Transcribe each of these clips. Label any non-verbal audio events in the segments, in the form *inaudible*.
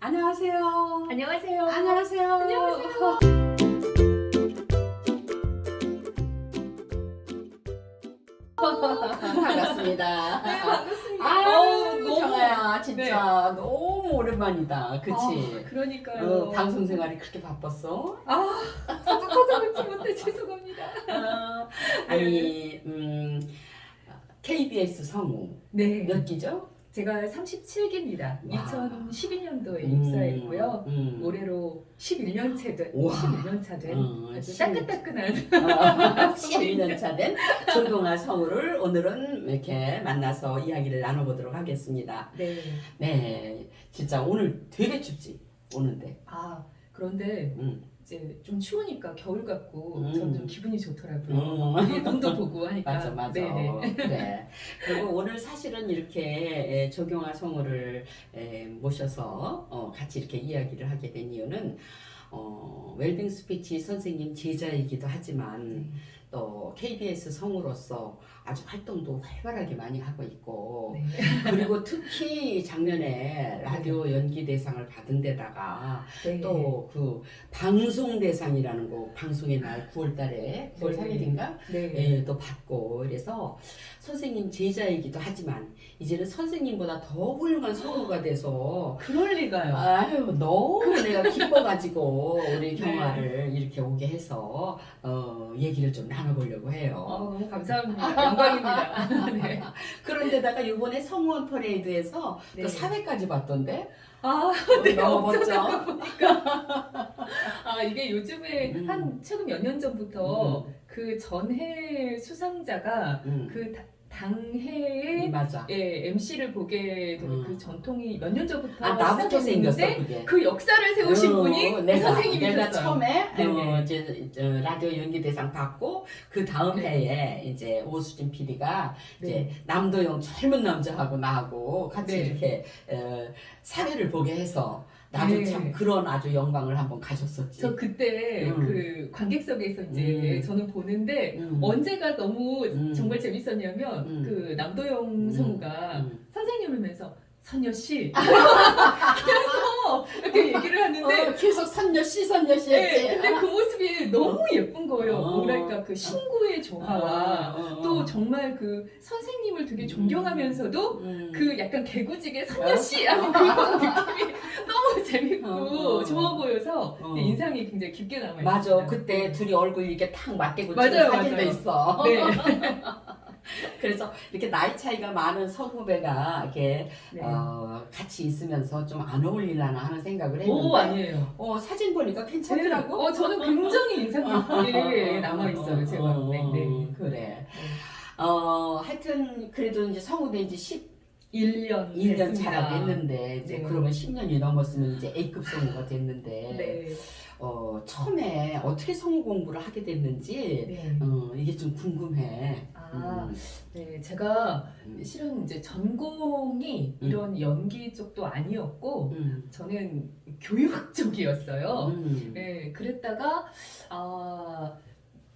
안녕하세요. 안녕하세요. 안녕하세요. 안녕하세요. *laughs* 반갑습니다. 네, 반갑습니다. 아유, 너무- 정아야, 진짜 너무 오랜만이다. 그치? 아, 그러니까요. 어, 방송 생활이 그렇게 바빴어? 아, 저도 찾아뵙지 못해 죄송합니다. 아, 아니, 음, KBS 성우 네, 몇 기죠? 제가 37기입니다. 와. 2012년도에 음, 입사했고요. 음. 올해로 11년 차 된, 우와. 11년 차된 어, 아주 11 따끈따끈한 *laughs* 12년 차된 조동아 성우를 오늘은 이렇게 만나서 이야기를 나눠보도록 하겠습니다. 네. 네, 진짜 오늘 되게 춥지? 오는데. 아, 그런데 음. 이제 좀 추우니까 겨울 같고 음. 저는 좀 기분이 좋더라고요. 음. 네, *laughs* 눈도 보고 하니까. 맞아, 맞아. 네네. 그래. 그리고 오늘 사실은 이렇게 에, 조경아 성우를 에, 모셔서 어, 같이 이렇게 이야기를 하게 된 이유는 어, 웰빙 스피치 선생님 제자이기도 하지만 또 KBS 성우로서 아주 활동도 활발하게 많이 하고 있고 네. 그리고 특히 작년에 라디오 연기 대상을 받은 데다가 네. 또그 방송 대상이라는 거 방송의 날 9월 달에 9월 네. 3일인가 네. 예, 또 받고 그래서 선생님 제자이기도 하지만 이제는 선생님보다 더 훌륭한 성우가 돼서 그럴 리가요. 아유 너무 내가 기뻐가지고 우리 네. 경화를 이렇게 오게 해서 어, 얘기를 좀 나눠보려고 해요. 어, 너무 감사합니다. 영광입니다. *laughs* 네. *laughs* 그런데다가 이번에 성우원 퍼레이드에서 네. 또 사회까지 봤던데 아, *laughs* 네, 너무 멋져. 아, 이게 요즘에 음. 한 최근 몇 년 전부터 그 전해 수상자가 음, 그 다- 당해의 맞아. 예, MC를 보게 되는 음. 그 전통이 몇 년 전부터 아 나부터 생겼어 시작됐는데 그게. 그 역사를 세우신 어, 분이 내가, 선생님이셨어요. 내가 처음에 네네. 어, 이제 저 라디오 연기 대상 받고 그 다음 네. 해에 이제 오수진 PD가 네. 이제 남도영 젊은 남자하고 나하고 같이 네. 이렇게 어, 사회를 보게 해서 나도 네. 참 그런 아주 영광을 한번 가졌었지. 저 그때 음. 그 관객석에서 이제 음. 저는 보는데 음. 언제가 너무 음. 정말 재밌었냐면 음. 그 남도영 음. 성우가 음. 선생님이면서 선녀 씨 *laughs* 그래서 *laughs* 이렇게 얘기를 하는데 어, 계속 선녀 씨 선녀 씨 네, 했지. 근데 그 모습이 너무 예쁜 거예요. 어. 뭐랄까 그 신구의 조화와 어, 어, 어. 또 정말 그 선생님을 되게 존경하면서도 음. 그 약간 개구지게 선녀 씨 하는 *laughs* 그런 느낌이 너무 재밌고 어, 어. 좋아 보여서 어. 인상이 굉장히 깊게 남아 있어요. 맞아 그때 둘이 얼굴 이렇게 탁 맞대고 맞아요, 찍은 사진도 맞아요. 있어. 네. *laughs* *laughs* 그래서 이렇게 나이 차이가 많은 선후배가 이렇게 네. 어, 같이 있으면서 좀 안 어울리려나 하는 생각을 했는데 오 아니에요. 어, 사진 보니까 괜찮더라고. 어 저는 굉장히 인상 깊게 *laughs* 남아 있어요. 제가. 어, 네, 네. 그래. 어, 하여튼 그래도 이제 성우된 지 1년 11년 차가 됐는데 이제 네. 그러면 10년이 넘었으면 이제 A급 성우가 됐는데 네. 어, 처음에 어떻게 성우 공부를 하게 됐는지 네. 어, 이게 좀 궁금해. 아, 음, 네. 제가 음, 실은 이제 전공이 음. 이런 연기 쪽도 아니었고 음, 저는 교육 *laughs* 쪽이었어요. 음, 네, 그랬다가 아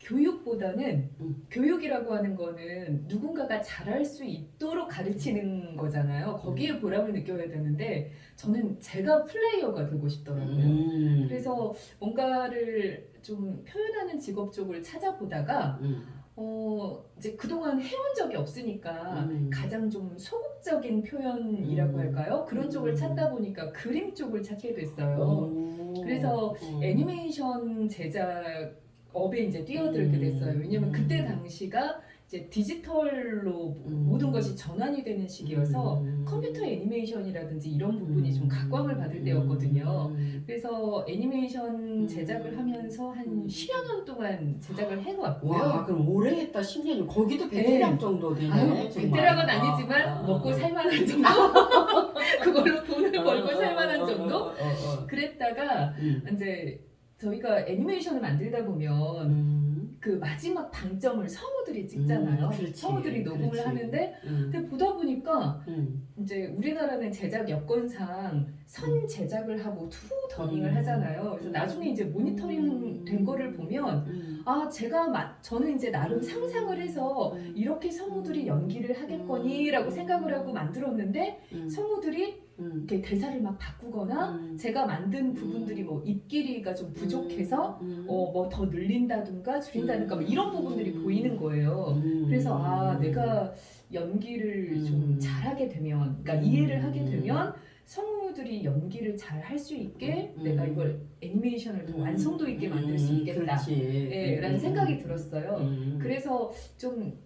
교육보다는 음. 교육이라고 하는 거는 누군가가 잘할 수 있도록 가르치는 거잖아요. 거기에 보람을 느껴야 되는데 저는 제가 플레이어가 되고 싶더라고요. 음, 그래서 뭔가를 좀 표현하는 직업 쪽을 찾아보다가 음, 어 이제 그동안 해온 적이 없으니까 음. 가장 좀 소극적인 표현이라고 음. 할까요? 그런 쪽을 음. 찾다 보니까 그림 쪽을 찾게 됐어요. 오. 그래서 음. 애니메이션 제작 업에 이제 뛰어들게 음. 됐어요. 왜냐면 음. 그때 당시가 이제 디지털로 음. 모든 것이 전환이 되는 시기여서 음. 컴퓨터 애니메이션이라든지 이런 부분이 좀 음. 각광을 받을 때였거든요. 음. 그래서 애니메이션 음. 제작을 하면서 한 음. 10여 년 동안 제작을 해왔고요. 와, 그럼 오래 했다 10년. 거기도 베테랑 네. 정도 되네. 아유. 베테랑은 아, 아니지만 아, 먹고 아. 살만한 정도? *laughs* 그걸로 돈을 벌고 어, 살만한 어, 어, 정도? 어, 어, 어. 그랬다가 음. 이제 저희가 애니메이션을 만들다 보면 음. 그 마지막 방점을 성우들이 찍잖아요. 음, 그렇지, 성우들이 녹음을 그렇지. 하는데 음. 근데 보다 보니까 음. 이제 우리나라는 제작 여건상 선 제작을 하고 투 더빙을 음. 하잖아요. 그래서 나중에 이제 모니터링 된 거를 보면 음. 아 제가 마, 저는 이제 나름 음. 상상을 해서 음. 이렇게 성우들이 연기를 하겠거니라고 음. 생각을 하고 만들었는데 음. 성우들이 음. 이렇게 대사를 막 바꾸거나 음. 제가 만든 부분들이 뭐 입길이가 좀 부족해서 음. 어뭐 더 늘린다든가 줄인다든가 뭐 이런 부분들이 음. 보이는 거예요. 음. 그래서 아 내가 연기를 좀 음. 잘하게 되면, 그러니까 음. 이해를 하게 되면 성우들이 연기를 잘 할 수 있게 음. 내가 이걸 애니메이션을 더 음. 완성도 있게 만들 수 음, 있겠다. 그렇지. 예, 라는 음. 생각이 들었어요. 음. 그래서 좀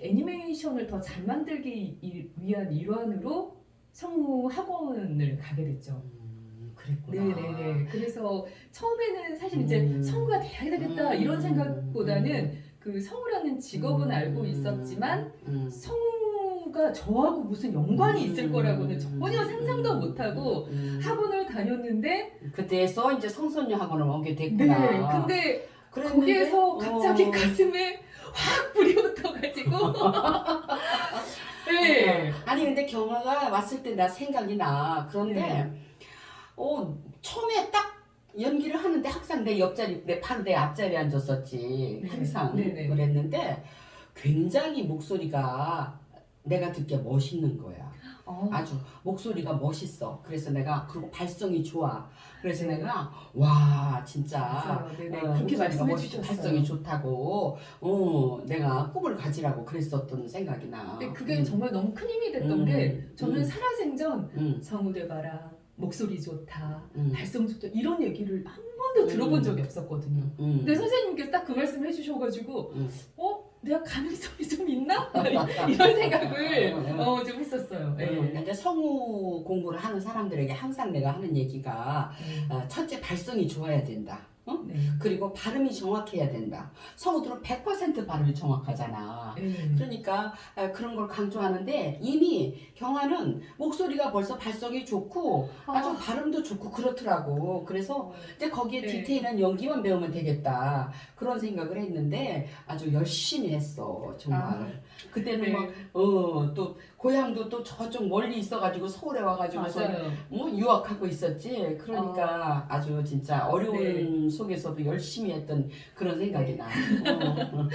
애니메이션을 더 잘 만들기 이- 위한 일환으로 성우 학원을 가게 됐죠. 음, 그랬구나. 네네네. 그래서 처음에는 사실 이제 음. 성우가 돼야 되겠다 음. 이런 생각보다는 그 성우라는 직업은 음. 알고 있었지만 음. 성우 가 저하고 무슨 연관이 있을 거라고는 전혀 상상도 못하고 음. 학원을 다녔는데 그때서 이제 성선녀 학원을 오게 네 됐구나. 근데 그랬는데, 거기에서 갑자기 어. *laughs* 가슴에 확 불이 붙어가지고 *laughs* 네. 아니 근데 경화가 왔을 때 나 생각이 나. 그런데 네. 어 처음에 딱 연기를 하는데 항상 내 옆자리 내 바로 내 앞자리에 앉았었지. 네. 항상 네 네. 그랬는데 굉장히 목소리가 내가 듣기에 멋있는 거야. 어, 아주 목소리가 멋있어. 그래서 내가 그리고 발성이 좋아. 그래서 네. 내가 와 진짜 맞아요. 네네. 어, 그렇게 목소리가 말씀해 멋있고 주셨어요. 발성이 좋다고 어 내가 꿈을 가지라고 그랬었던 생각이 나. 근데 그게 음. 정말 너무 큰 힘이 됐던 음. 게 저는 음. 살아생전 음, 성우들 봐라 목소리 좋다 음, 발성 좋다 이런 얘기를 한 번도 들어본 음. 적이 없었거든요. 음. 근데 선생님께서 딱 그 말씀을 해주셔가지고 음. 어 내가 가능성이 좀 있나 *laughs* 이런 생각을 음. 어, 좀 했었어요. 네. 음, 근데 성우 공부를 하는 사람들에게 항상 내가 하는 얘기가 네. 어, 첫째 발성이 좋아야 된다. 어? 네. 그리고 발음이 정확해야 된다. 성우들은 100% 발음이 정확하잖아. 네. 그러니까 아, 그런 걸 강조하는데 이미 경화는 목소리가 벌써 발성이 좋고 아주 아. 발음도 좋고 그렇더라고. 그래서 이제 거기에 네. 디테일한 연기만 배우면 되겠다 그런 생각을 했는데 아주 열심히 했어 정말. 아. 그때는 네. 막 어 또 고향도 또 저쪽 멀리 있어가지고 서울에 와가지고서 맞아요. 뭐 유학하고 있었지. 그러니까 아 주 진짜 어려운 속에서도 열심히 했던 그런 생각이 나. 어, *laughs* 어.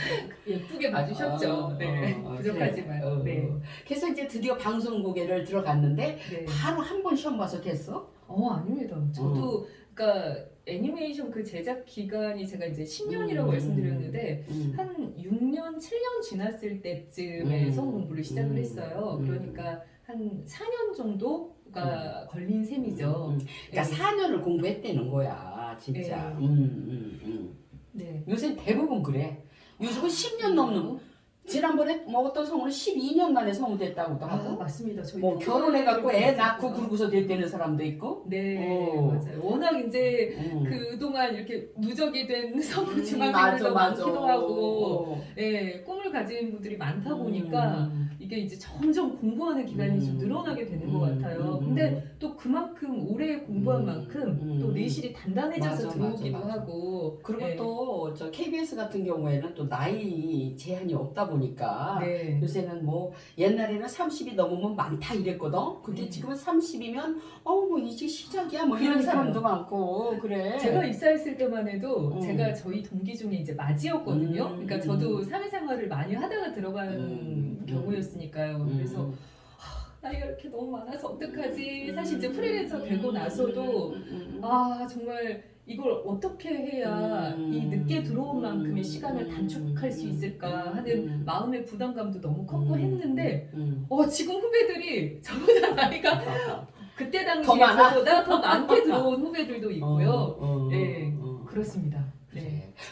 예쁘게 봐주셨죠. 어, 네. 어, 어, 부족하지만. 그래. 어, 네. 어. 그래서 이제 드디어 방송국에를 들어갔는데 네. 바로 한 번 시험 봐서 됐어? 어 아닙니다. 저도 그러니까 애니메이션 그 제작 기간이 제가 이제 10년이라고 음. 말씀드렸는데 음. 한 6년, 7년 지났을 때쯤에 음. 성우 공부를 시작을 음. 했어요. 음. 그러니까 한 4년 정도가 걸린 셈이죠. 음, 그러니까 네. 4년을 공부했다는 거야, 진짜. 네. 음, 음, 음. 네. 요새 대부분 그래. 요즘은 10년 넘는 지난번에 뭐 어떤 성우는 12년 만에 성우 됐다고도 아, 하고 맞습니다. 저희 뭐 결혼해갖고 애 낳고. 그러고서 됐다는 사람도 있고 네, 어. 맞아요. 워낙 이제 음. 그동안 이렇게 누적이 된 성우 음, 중학생들도 많기도 하고 어. 예, 꿈을 가진 분들이 많다 보니까 음. 이게 이제 점점 공부하는 기간이 좀 음. 늘어나게 되는 것 음, 같아요. 음, 근데 또 그만큼 오래 공부한 음, 만큼 음. 또 내실이 단단해져서 맞아, 들어오기도 맞아, 맞아. 하고 그리고 네. 또 저 KBS 같은 경우에는 또 나이 제한이 없다 보니까 네. 요새는 뭐 옛날에는 30이 넘으면 많다 이랬거든. 근데 네. 지금은 30이면 어뭐 이제 시작이야 뭐 이런 그러니까요. 사람도 많고 그래. 제가 입사했을 때만 해도 음. 제가 저희 동기 중에 이제 맞이였거든요. 음, 그러니까 음. 저도 사회생활을 많이 하다가 들어간 음, 경우였으니까요. 음. 그래서 나이가 이렇게 너무 많아서 어떡하지? 음, 사실 이제 프리랜서 되고 나서도 음, 음, 음. 아 정말 이걸 어떻게 해야 음. 이 늦게 들어온 음. 만큼의 시간을 단축할 수 있을까 하는 음. 마음의 부담감도 너무 컸고 음. 했는데 음. 어 지금 후배들이 저보다 *laughs* 나이가 그때 당시에 더? 저보다 더 많게 들어온 후배들도 있고요. 어, 어, 네, 어. 그렇습니다.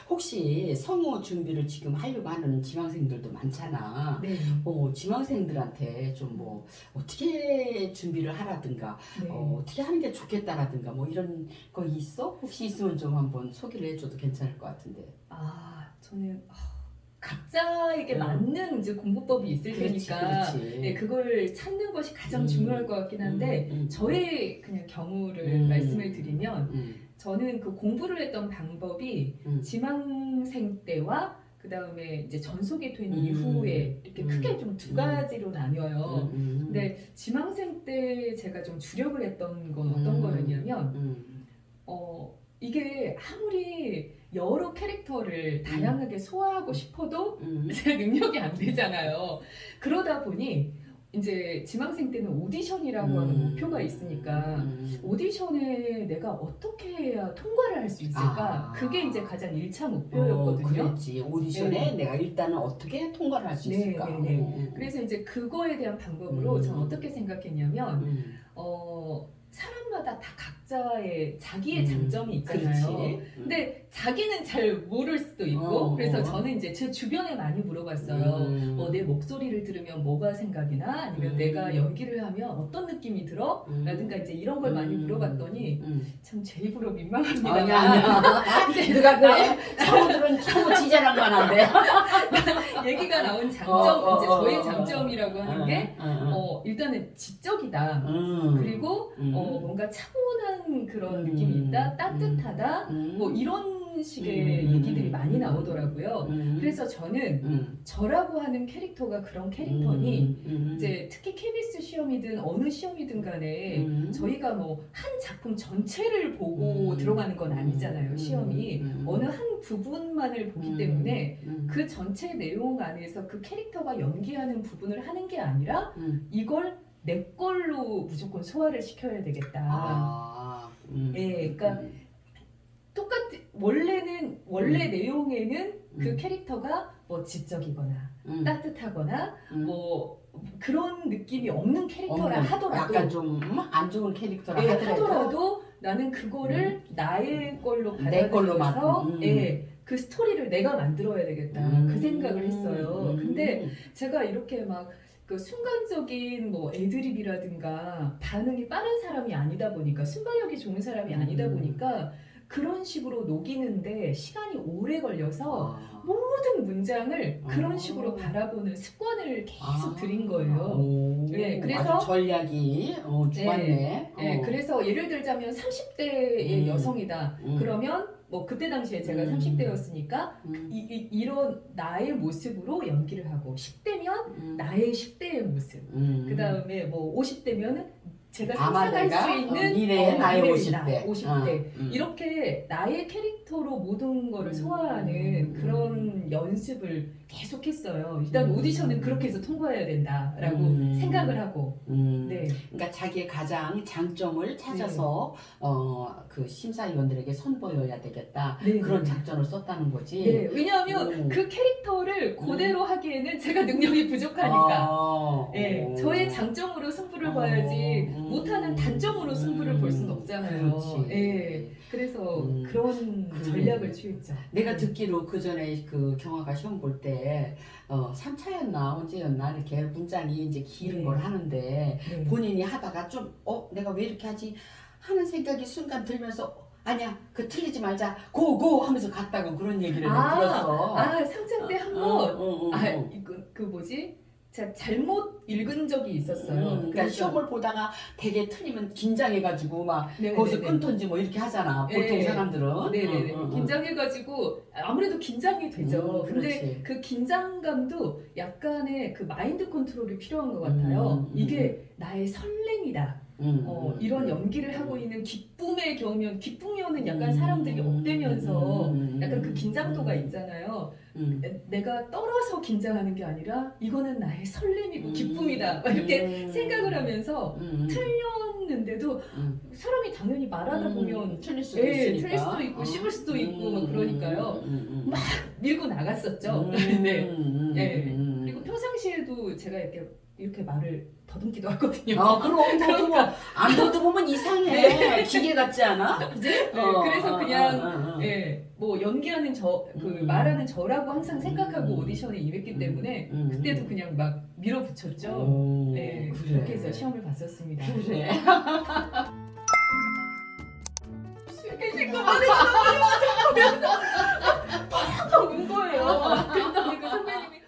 혹시 성우 준비를 지금 하려고 하는 지망생들도 많잖아. 네. 어, 지망생들한테 좀 뭐 어떻게 준비를 하라든가 네. 어, 어떻게 하는 게 좋겠다라든가 뭐 이런 거 있어? 혹시 있으면 좀 한번 소개를 해줘도 괜찮을 것 같은데. 아 저는 아, 각자에게 음. 맞는 이제 공부법이 있을 그렇지, 테니까 그렇지. 네, 그걸 찾는 것이 가장 음. 중요할 것 같긴 한데 음, 음. 저의 그냥 경우를 음. 말씀을 드리면 음, 저는 그 공부를 했던 방법이 음. 지망생 때와 그 다음에 이제 전속이 된 음. 이후에 이렇게 음. 크게 좀두 음. 가지로 나뉘어요. 음, 음. 근데 지망생 때 제가 좀 주력을 했던 건 어떤 음. 거였냐면 음, 어 이게 아무리 여러 캐릭터를 다양하게 소화하고 싶어도 음. *laughs* 제 능력이 안 되잖아요. 그러다 보니 이제 지망생 때는 오디션이라고 하는 음. 목표가 있으니까 음. 오디션에 내가 어떻게 해야 통과를 할 수 있을까? 아. 그게 이제 가장 1차 어, 목표였거든요. 그랬지 오디션에 네. 내가 일단은 어떻게 통과를 할 수 네, 있을까. 네, 네. 음. 그래서 이제 그거에 대한 방법으로 음. 저는 어떻게 생각했냐면 음. 어, 사람마다 다 각자의 자기의 음. 장점이 있잖아요. 그렇지. 근데 자기는 잘 모를 수도 있고 어, 그래서 어. 저는 이제 제 주변에 많이 물어봤어요. 음. 뭐 내 목소리를 들으면 뭐가 생각이 나? 아니면 음. 내가 연기를 하면 어떤 느낌이 들어? 음. 라든가 이제 이런 걸 많이 음. 물어봤더니 음. 참 제 입으로 민망합니다. 아니 아니야. *laughs* 누가 그래? 창호들은 창호 지자랑만 한데. *laughs* 얘기가 나온 장점, 어, 어, 이제 어, 저의 어, 어. 장점이라고 하는 게 어, 어, 어. 어, 일단은 지적이다. 음. 그리고 음. 어, 뭔가 차분한 그런 음. 느낌이 있다. 따뜻하다. 음. 뭐 이런 식의 음. 얘기들이 많이 나오더라고요. 음. 그래서 저는 음. 저라고 하는 캐릭터가 그런 캐릭터니 음. 음. 이제 특히 KBS 시험이든 어느 시험이든 간에 음. 저희가 뭐 한 작품 전체를 보고 음. 들어가는 건 아니잖아요. 음. 시험이 음. 어느 한 부분만을 보기 음. 때문에 음. 그 전체 내용 안에서 그 캐릭터가 연기하는 부분을 하는 게 아니라 음. 이걸 내 걸로 무조건 소화를 시켜야 되겠다. 아. 음. 예, 그러니까 음. 원래는 원래 음. 내용에는 그 음. 캐릭터가 뭐 지적이거나 음. 따뜻하거나 음. 뭐 그런 느낌이 없는 캐릭터라 없는, 하더라도 약간 좀 안 좋은 캐릭터라 예, 하더라도, 하더라도 나는 그거를 나의 걸로 내 걸로만, 받아들여서 음. 예, 그 스토리를 내가 만들어야 되겠다 음. 그 생각을 했어요. 음. 근데 제가 이렇게 막 그 순간적인 뭐 애드립이라든가 반응이 빠른 사람이 아니다 보니까 순발력이 좋은 사람이 아니다 음. 보니까 그런 식으로 녹이는데 시간이 오래 걸려서 아. 모든 문장을 그런 아. 식으로 바라보는 습관을 계속 아. 들인 거예요. 오, 예, 그래서- 아주 전략이 어, 좋았네. 예, 어. 그래서 예를 들자면 30대의 음. 여성이다. 음. 그러면 뭐 그때 당시에 제가 음. 30대였으니까 음. 이, 런 나의 모습으로 연기를 하고 10대면 음. 나의 10대의 모습. 음. 그 다음에 뭐 50대면은 제가 아마 상상할 내가 수 있는 어, 미래의 어, 나의 미래의 50대. 나, 50대. 어, 음. 이렇게 나의 캐릭 터로 모든 거를 음. 소화하는 음. 그런 연습을 계속했어요. 일단 음. 오디션은 그렇게 해서 통과해야 된다라고 음. 생각을 하고. 음. 네. 그러니까 자기의 가장 장점을 찾아서 어, 그 심사위원들에게 선보여야 되겠다. 네. 그런 작전을 썼다는 거지. 네, 왜냐하면 음. 그 캐릭터를 그대로 하기에는 제가 능력이 부족하니까. 아, 예, 오. 저의 장점으로 승부를 어, 봐야지 음. 못하는 단점으로 승부를 볼 수는 음, 없잖아요. 그렇지. 예, 그래서 음. 그런. 전략을 취했죠. 내가 듣기로 그 전에 그 경화가 시험 볼 때 어, 3차였나 언제였나 이렇게 문장이 이제 긴 네. 걸 하는데 네. 본인이 하다가 좀 어 내가 왜 이렇게 하지 하는 생각이 순간 들면서 아니야 그 틀리지 말자 고고 하면서 갔다고 그런 얘기를 아, 들었어. 아 상장 때한 어, 번, 어, 어, 어. 아, 이거 그 뭐지? 제가 잘못 읽은 적이 있었어요. 음, 그러니까 시험을 보다가 되게 틀리면 긴장해가지고 막 네네네. 거기서 끊던지 뭐 이렇게 하잖아 보통 네. 사람들은 네네네. 응, 응, 응. 긴장해가지고 아무래도 긴장이 되죠. 음, 근데 그렇지. 그 긴장감도 약간의 그 마인드 컨트롤이 필요한 것 같아요. 음, 음, 이게 나의 설렘이다. 음, 어, 음, 이런 음. 연기를 하고 있는 기쁨의 경우면 기쁨이면 약간 음, 사람들이 음, 업되면서 음, 약간 그 음, 긴장도가 음, 있잖아요. 음. 내- 내가 떨어서 긴장하는 게 아니라 이거는 나의 설렘이고 음, 기쁨이다. 막 이렇게 음. 생각을 하면서 음, 음. 틀렸는데도 음. 사람이 당연히 말하다 음, 보면 틀릴 수도 예, 있으니까 틀릴 수도 있고 씹을 수도 있고 막 그러니까요. 음, 음, 음. 막 밀고 나갔었죠. 음, 네. *laughs* 음, 네. 음, 음. 그리고 평상시에도 제가 이렇게 이렇게 말을 더듬기도 하거든요. 아 그럼 더듬어 안 더듬으면 이상해 기계 같지 않아? 그지? 네, 그래서 그냥 어, 어, 어. 예, 뭐 연기하는 저, 그 음. 말하는 저라고 항상 생각하고 음. 오디션에 임했기 때문에 음, 음. 그때도 그냥 막 밀어붙였죠. 오, 네, 그래. 그렇게 해서 시험을 봤었습니다. 그래. 이렇게 신고 많이 팍운 거예요. 그랬더니